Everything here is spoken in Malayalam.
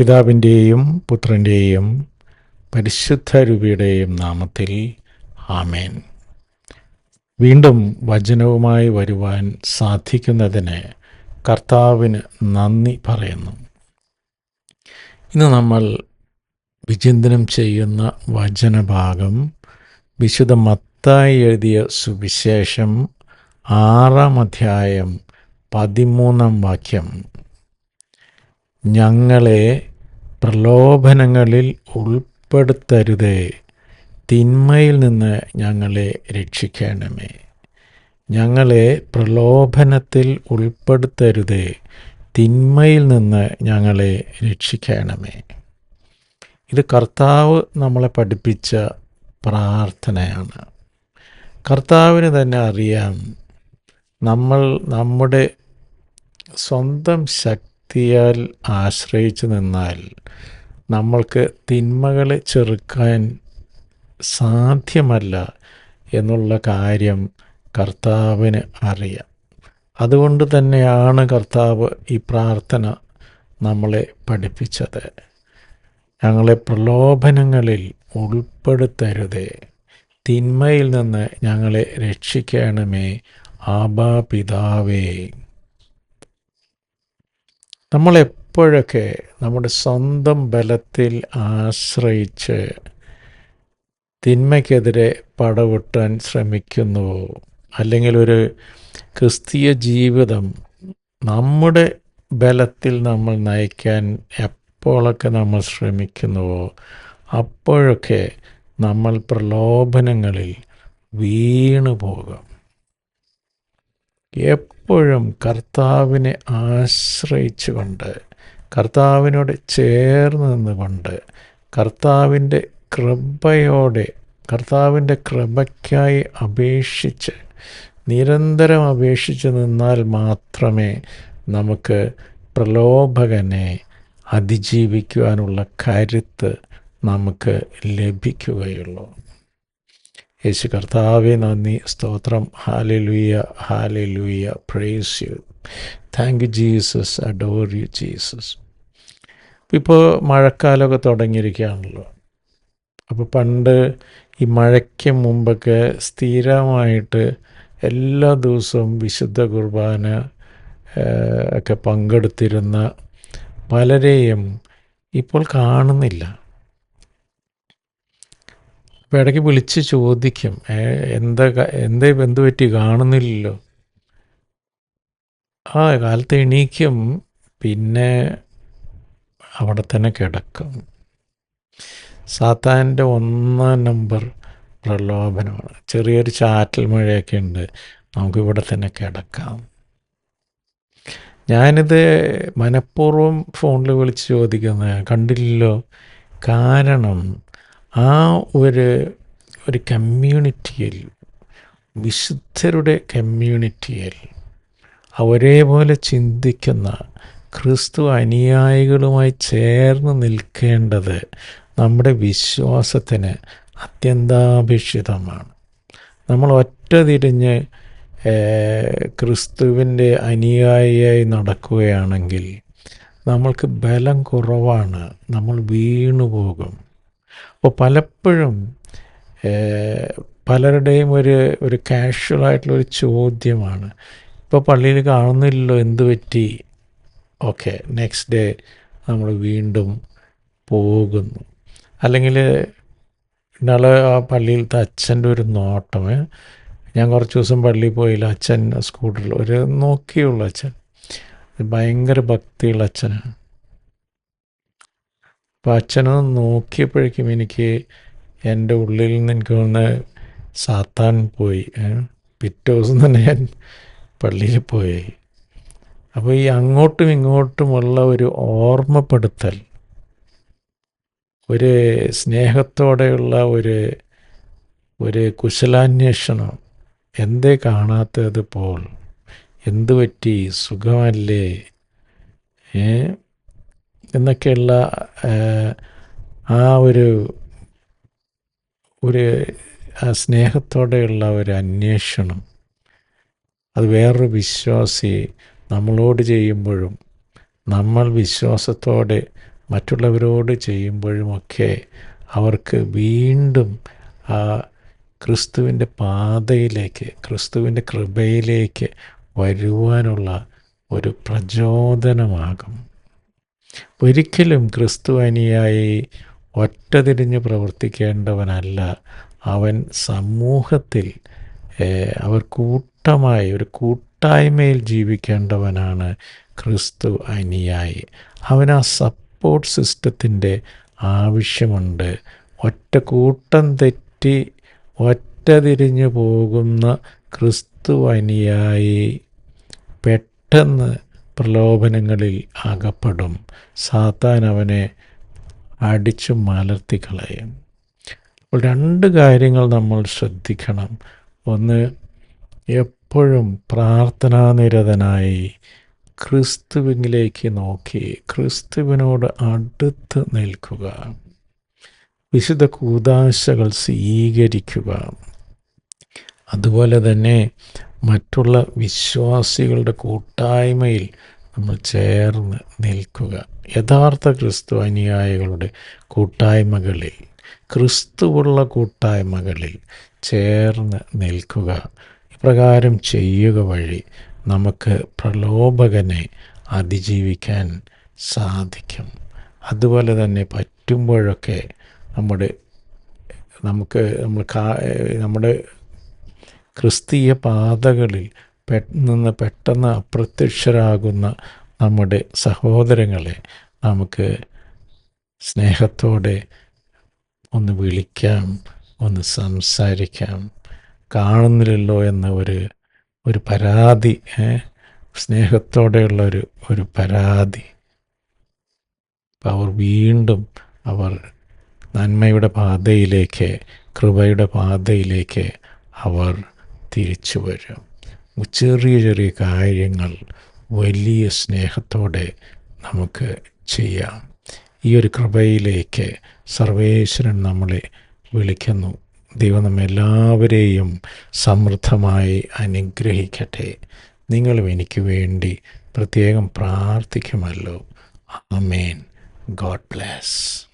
പിതാവിന്റെയും പുത്രന്റെയും പരിശുദ്ധ രൂപിയുടെയും നാമത്തിൽ ആമേൻ. വീണ്ടും വചനവുമായി വരുവാൻ സാധിക്കുന്നതിന് കർത്താവിന് നന്ദി പറയുന്നു. ഇന്ന് നമ്മൾ വിചിന്തനം ചെയ്യുന്ന വചനഭാഗം വിശുദ്ധ മത്തായി എഴുതിയ സുവിശേഷം ആറാം അധ്യായം പതിമൂന്നാം വാക്യം. ഞങ്ങളെ പ്രലോഭനങ്ങളിൽ ഉൾപ്പെടുത്തരുതേ. തിന്മയിൽ നിന്ന് ഞങ്ങളെ രക്ഷിക്കണമേ. ഞങ്ങളെ പ്രലോഭനത്തിൽ ഉൾപ്പെടുത്തരുതേ. തിന്മയിൽ നിന്ന് ഞങ്ങളെ രക്ഷിക്കണമേ. ഇത് കർത്താവ് നമ്മളെ പഠിപ്പിച്ച പ്രാർത്ഥനയാണ്. കർത്താവിന് തന്നെ അറിയാം നമ്മൾ നമ്മുടെ സ്വന്തം ശക്തിയാൽ ആശ്രയിച്ചു നിന്നാൽ നമ്മൾക്ക് തിന്മകളെ ചെറുക്കാൻ സാധ്യമല്ല എന്നുള്ള കാര്യം കർത്താവിന് അറിയാം. അതുകൊണ്ട് തന്നെയാണ് കർത്താവ് ഈ പ്രാർത്ഥന നമ്മളെ പഠിപ്പിച്ചത്. ഞങ്ങളെ പ്രലോഭനങ്ങളിൽ ഉൾപ്പെടുത്തരുതേ. തിന്മയിൽ നിന്ന് ഞങ്ങളെ രക്ഷിക്കണമേ. ആബാ പിതാവേ. നമ്മളെപ്പോഴൊക്കെ നമ്മുടെ സ്വന്തം ബലത്തിൽ ആശ്രയിച്ച് തിന്മയ്ക്കെതിരെ പടവെട്ടാൻ ശ്രമിക്കുന്നുവോ അല്ലെങ്കിൽ ഒരു ക്രിസ്തീയ ജീവിതം നമ്മുടെ ബലത്തിൽ നമ്മൾ നയിക്കാൻ എപ്പോഴൊക്കെ നമ്മൾ ശ്രമിക്കുന്നുവോ അപ്പോഴൊക്കെ നമ്മൾ പ്രലോഭനങ്ങളിൽ വീണു പോകും എപ്പോഴും കർത്താവിനെ ആശ്രയിച്ചുകൊണ്ട് കർത്താവിനോട് ചേർന്ന് നിന്നുകൊണ്ട് കർത്താവിന്റെ കൃപയോടെ കർത്താവിന്റെ കൃപയ്ക്കായി അപേക്ഷിച്ച് നിരന്തരം അപേക്ഷിച്ച് നിന്നാൽ മാത്രമേ നമുക്ക് പ്രലോഭകനെ അതിജീവിക്കുവാനുള്ള കരുത്ത് നമുക്ക് ലഭിക്കുകയുള്ളൂ. യേശു കർത്താവെ നന്ദി സ്തോത്രം. Hallelujah hallelujah praise you thank you Jesus adore you Jesus ഇപ്പോൾ മഴക്കാലമൊക്കെ തുടങ്ങിയിരിക്കുകയാണല്ലോ. അപ്പോൾ പണ്ട് ഈ മഴയ്ക്ക് മുമ്പൊക്കെ സ്ഥിരമായിട്ട് എല്ലാ ദിവസവും വിശുദ്ധ കുർബാന ഒക്കെ പങ്കെടുത്തിരുന്ന പലരെയും ഇപ്പോൾ കാണുന്നില്ല. അപ്പോൾ ഇടയ്ക്ക് വിളിച്ച് ചോദിക്കും എന്താ എന്തേ എന്ത് പറ്റി? കാണുന്നില്ലല്ലോ. ആ കാലത്ത് എണീക്കും. പിന്നെ അവിടെ തന്നെ കിടക്കും. സാത്താന്റെ ഒന്നാം നമ്പർ പ്രലോഭനമാണ്. ചെറിയൊരു ചാറ്റൽ മഴയൊക്കെ ഉണ്ട്. നമുക്കിവിടെ തന്നെ കിടക്കാം. ഞാനിത് മനഃപൂർവം ഫോണിൽ വിളിച്ച് ചോദിക്കുന്നത് കണ്ടില്ലല്ലോ? കാരണം ആ ഒരു ഒരു കമ്മ്യൂണിറ്റിയിൽ വിശുദ്ധരുടെ കമ്മ്യൂണിറ്റിയിൽ ഒരേപോലെ ചിന്തിക്കുന്ന ക്രിസ്തു അനുയായികളുമായി ചേർന്ന് നിൽക്കേണ്ടത് നമ്മുടെ വിശ്വാസത്തിന് അത്യന്താപേക്ഷിതമാണ്. നമ്മൾ ഒറ്റ തിരിഞ്ഞ് ക്രിസ്തുവിന്റെ അനുയായിയായി നടക്കുകയാണെങ്കിൽ നമ്മൾക്ക് ബലം കുറവാണ് നമ്മൾ വീണു പോകും അപ്പോൾ പലപ്പോഴും പലരുടെയും ഒരു ഒരു കാഷ്വലായിട്ടുള്ളൊരു ചോദ്യമാണ്. ഇപ്പോൾ പള്ളിയിൽ കാണുന്നില്ലല്ലോ എന്ത് പറ്റി? ഓക്കെ നെക്സ്റ്റ് ഡേ നമ്മൾ വീണ്ടും പോകുന്നു. അല്ലെങ്കിൽ ഇന്നാളെ ആ പള്ളിയിലത്തെ അച്ഛന്റെ ഒരു നോട്ടം. ഞാൻ കുറച്ച് ദിവസം പള്ളിയിൽ പോയില്ല അച്ഛൻ സ്കൂട്ടറിൽ ഒരു നോക്കിയുള്ള അച്ഛൻ. ഭയങ്കര ഭക്തിയുള്ള അച്ഛനാണ്. അപ്പോൾ അച്ഛനൊന്ന് നോക്കിയപ്പോഴേക്കും എനിക്ക് എന്റെ ഉള്ളിൽ നിന്ന് എനിക്ക് വന്ന് സാത്താൻ പോയി. പിറ്റേ ദിവസം തന്നെ ഞാൻ പള്ളിയിൽ പോയി. അപ്പോൾ ഈ അങ്ങോട്ടും ഇങ്ങോട്ടുമുള്ള ഒരു ഓർമ്മപ്പെടുത്തൽ ഒരു സ്നേഹത്തോടെയുള്ള ഒരു ഒരു കുശലാന്വേഷണം എന്തേ കാണാത്തത് പോൾ എന്തു പറ്റി സുഖമല്ലേ എന്നൊക്കെയുള്ള ആ ഒരു ഒരു സ്നേഹത്തോടെയുള്ള ഒരു അന്വേഷണം. അത് വേറൊരു വിശ്വാസി നമ്മളോട് ചെയ്യുമ്പോഴും നമ്മൾ വിശ്വാസത്തോടെ മറ്റുള്ളവരോട് ചെയ്യുമ്പോഴുമൊക്കെ അവർക്ക് വീണ്ടും ആ ക്രിസ്തുവിന്റെ പാതയിലേക്ക് ക്രിസ്തുവിന്റെ കൃപയിലേക്ക് വരുവാനുള്ള ഒരു പ്രചോദനമാകും. ഒരിക്കലും ക്രിസ്തു അനുയായി ഒറ്റതിരിഞ്ഞ് പ്രവർത്തിക്കേണ്ടവനല്ല. അവൻ സമൂഹത്തിൽ അവർ കൂട്ടമായി ഒരു കൂട്ടായ്മയിൽ ജീവിക്കേണ്ടവനാണ് ക്രിസ്തു അനിയായി. അവൻ ആ സപ്പോർട്ട് സിസ്റ്റത്തിന്റെ ആവശ്യമുണ്ട്. ഒറ്റ കൂട്ടം തെറ്റി ഒറ്റതിരിഞ്ഞു പോകുന്ന ക്രിസ്തു അനിയായി. പെട്ടെന്ന് പ്രലോഭനങ്ങളിൽ അകപ്പെടും. സാത്താൻ അവനെ അടിച്ചു മലർത്തിക്കളയും അപ്പോൾ രണ്ട് കാര്യങ്ങൾ നമ്മൾ ശ്രദ്ധിക്കണം. ഒന്ന് എപ്പോഴും പ്രാർത്ഥനാനിരതനായി ക്രിസ്തുവിലേക്ക് നോക്കി ക്രിസ്തുവിനോട് അടുത്ത് നിൽക്കുക. വിശുദ്ധ കൂതാശകൾ സ്വീകരിക്കുക. അതുപോലെ തന്നെ മറ്റുള്ള വിശ്വാസികളുടെ കൂട്ടായ്മയിൽ നമ്മൾ ചേർന്ന് നിൽക്കുക. യഥാർത്ഥ ക്രിസ്തു അനുയായികളുടെ കൂട്ടായ്മകളിൽ ക്രിസ്തുവുള്ള കൂട്ടായ്മകളിൽ ചേർന്ന് നിൽക്കുക. ഇപ്രകാരം ചെയ്യുക വഴി നമുക്ക് പ്രലോഭകനെ അതിജീവിക്കാൻ സാധിക്കും. അതുപോലെ തന്നെ പറ്റുമ്പോഴൊക്കെ നമ്മുടെ നമുക്ക് നമ്മൾ നമ്മുടെ ക്രിസ്തീയ പാതകളിൽ നിന്ന് പെട്ടെന്ന് അപ്രത്യക്ഷരാകുന്ന നമ്മുടെ സഹോദരങ്ങളെ നമുക്ക് സ്നേഹത്തോടെ ഒന്ന് വിളിക്കാം ഒന്ന് സംസാരിക്കാം. കാണുന്നില്ലല്ലോ എന്ന ഒരു ഒരു പരാതി സ്നേഹത്തോടെയുള്ള ഒരു ഒരു പരാതി. അവർ വീണ്ടും അവർ നന്മയുടെ പാതയിലേക്ക് കൃപയുടെ പാതയിലേക്ക് അവർ തിരിച്ചു വരും. ചെറിയ ചെറിയ കാര്യങ്ങൾ വലിയ സ്നേഹത്തോടെ നമുക്ക് ചെയ്യാം. ഈ ഒരു കൃപയിലേക്ക് സർവേശ്വരൻ നമ്മളെ വിളിക്കുന്നു. ദൈവം നമ്മെല്ലാവരെയും സമൃദ്ധമായി അനുഗ്രഹിക്കട്ടെ. നിങ്ങളും എനിക്ക് വേണ്ടി പ്രത്യേകം പ്രാർത്ഥിക്കുമല്ലോ. അമേൻ ഗോഡ് ബ്ലെസ്.